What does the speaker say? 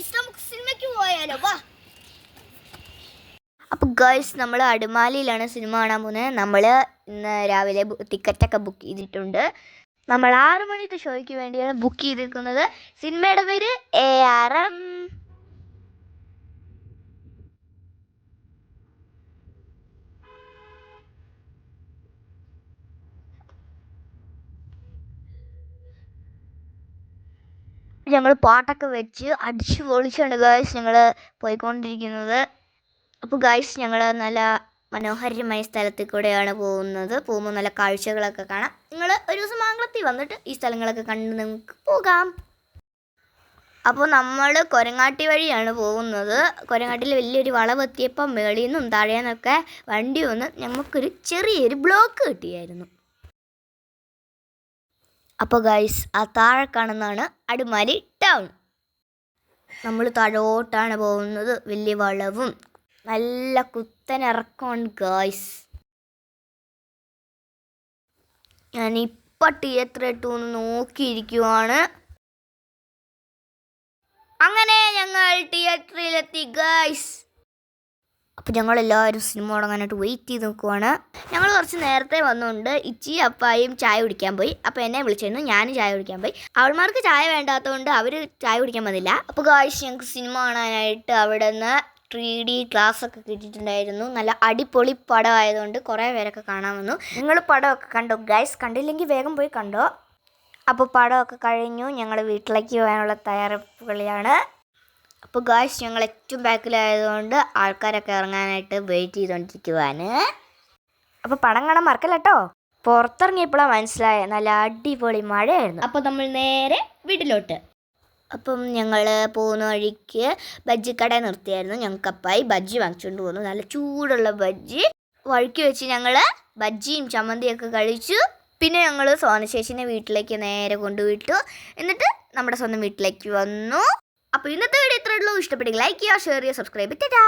Guys നമുക്ക് സിനിമയ്ക്ക് പോയാലോ? വാ. അപ്പോൾ ഗേൾസ് നമ്മൾ അടിമാലിയിലാണ് സിനിമ കാണാൻ പോകുന്നത്. നമ്മൾ ഇന്ന് രാവിലെ ടിക്കറ്റൊക്കെ ബുക്ക് ചെയ്തിട്ടുണ്ട്. നമ്മൾ ആറു മണിത്തെ ഷോയ്ക്ക് വേണ്ടിയാണ് ബുക്ക് ചെയ്തിരിക്കുന്നത്. സിനിമയുടെ പേര് എ ആർ എം ഞങ്ങൾ പാട്ടൊക്കെ വെച്ച് അടിച്ചു പൊളിച്ചാണ് ഗായ്സ് ഞങ്ങൾ പോയിക്കൊണ്ടിരിക്കുന്നത്. അപ്പോൾ ഗായ്സ് ഞങ്ങൾ നല്ല മനോഹരമായ സ്ഥലത്തിൽ കൂടെയാണ് പോകുന്നത്. പോകുമ്പോൾ നല്ല കാഴ്ചകളൊക്കെ കാണാം. നിങ്ങൾ ഒരു ദിവസം മാങ്കുളത്തിൽ വന്നിട്ട് ഈ സ്ഥലങ്ങളൊക്കെ കണ്ട് നിങ്ങൾക്ക് പോകാം. അപ്പോൾ നമ്മൾ കൊരങ്ങാട്ടി വഴിയാണ് പോകുന്നത്. കൊരങ്ങാട്ടിൽ വലിയൊരു വളവെത്തിയപ്പോൾ മേളിൽ നിന്നും താഴെ നിന്നൊക്കെ വണ്ടി വന്ന് നമുക്കൊരു ചെറിയൊരു ബ്ലോക്ക് കിട്ടിയായിരുന്നു. അപ്പോൾ ഗൈസ് ആ താഴെ കാണുന്നതാണ് അടിമാലി ടൗൺ നമ്മൾ താഴോട്ടാണ് പോകുന്നത് വലിയ വളവും നല്ല കുത്തനിറക്കമാണ് ഗായ്സ് ഞാൻ ഇപ്പം തിയേറ്റർ ഇട്ടു നോക്കിയിരിക്കുവാണ്. അങ്ങനെ ഞങ്ങൾ തിയേറ്ററിലെത്തി ഗായ്സ് അപ്പം ഞങ്ങൾ എല്ലാവരും സിനിമ തുടങ്ങാനായിട്ട് വെയിറ്റ് ചെയ്ത് നിൽക്കുവാണ്. ഞങ്ങൾ കുറച്ച് നേരത്തെ വന്നുകൊണ്ട് ഇച്ചി അപ്പായും ചായ കുടിക്കാൻ പോയി. അപ്പോൾ എന്നെ വിളിച്ചിരുന്നു ഞാനും ചായ കുടിക്കാൻ പോയി. അവൾമാർക്ക് ചായ വേണ്ടാത്തതുകൊണ്ട് അവർ ചായ കുടിക്കാൻ വന്നില്ല. അപ്പോൾ ഗായ്സ് ഞങ്ങൾക്ക് സിനിമ കാണാനായിട്ട് അവിടെ നിന്ന് ത്രീ ഡി ക്ലാസ് ഒക്കെ കിട്ടിയിട്ടുണ്ടായിരുന്നു. നല്ല അടിപൊളി പടം ആയതുകൊണ്ട് കുറേ പേരൊക്കെ കാണാൻ വന്നു. നിങ്ങൾ പടമൊക്കെ കണ്ടോ? ഗൈസ് കണ്ടില്ലെങ്കിൽ വേഗം പോയി കണ്ടോ? അപ്പോൾ പടമൊക്കെ കഴിഞ്ഞു. ഞങ്ങൾ വീട്ടിലേക്ക് പോകാനുള്ള തയ്യാറെടുപ്പുകളിലാണ്. അപ്പോൾ ഗായ്സ് ഞങ്ങൾ ഏറ്റവും ബാക്കിലായതുകൊണ്ട് ആൾക്കാരൊക്കെ ഇറങ്ങാനായിട്ട് വെയിറ്റ് ചെയ്തുകൊണ്ടിരിക്കുവാണ് അപ്പോൾ പടം കാണാൻ മറക്കല്ല കേട്ടോ പുറത്തിറങ്ങിയപ്പോഴാണ് മനസ്സിലായത് നല്ല അടിപൊളി മഴയായിരുന്നു. അപ്പോൾ നമ്മൾ നേരെ വീട്ടിലോട്ട്. അപ്പം ഞങ്ങൾ പോകുന്ന വഴിക്ക് ബജ്ജി കട നിർത്തിയായിരുന്നു. ഞങ്ങൾക്കപ്പായി ബജ്ജി വാങ്ങിച്ചുകൊണ്ട് പോന്നു. നല്ല ചൂടുള്ള ബജ്ജി. വഴിക്ക് വെച്ച് ഞങ്ങൾ ബജ്ജിയും ചമ്മന്തിയൊക്കെ കഴിച്ചു. പിന്നെ ഞങ്ങൾ സോനശേഷിനെ വീട്ടിലേക്ക് നേരെ കൊണ്ടുവിട്ടു. എന്നിട്ട് നമ്മുടെ സ്വന്തം വീട്ടിലേക്ക് വന്നു. അപ്പോൾ ഇന്നത്തെ വീഡിയോ ഇത്രയുള്ളൂ ഇഷ്ടപ്പെട്ടെങ്കിൽ ലൈക്ക് ചെയ്യുക ഷെയർ ചെയ്യുക സബ്സ്ക്രൈബ് ചെയ്താ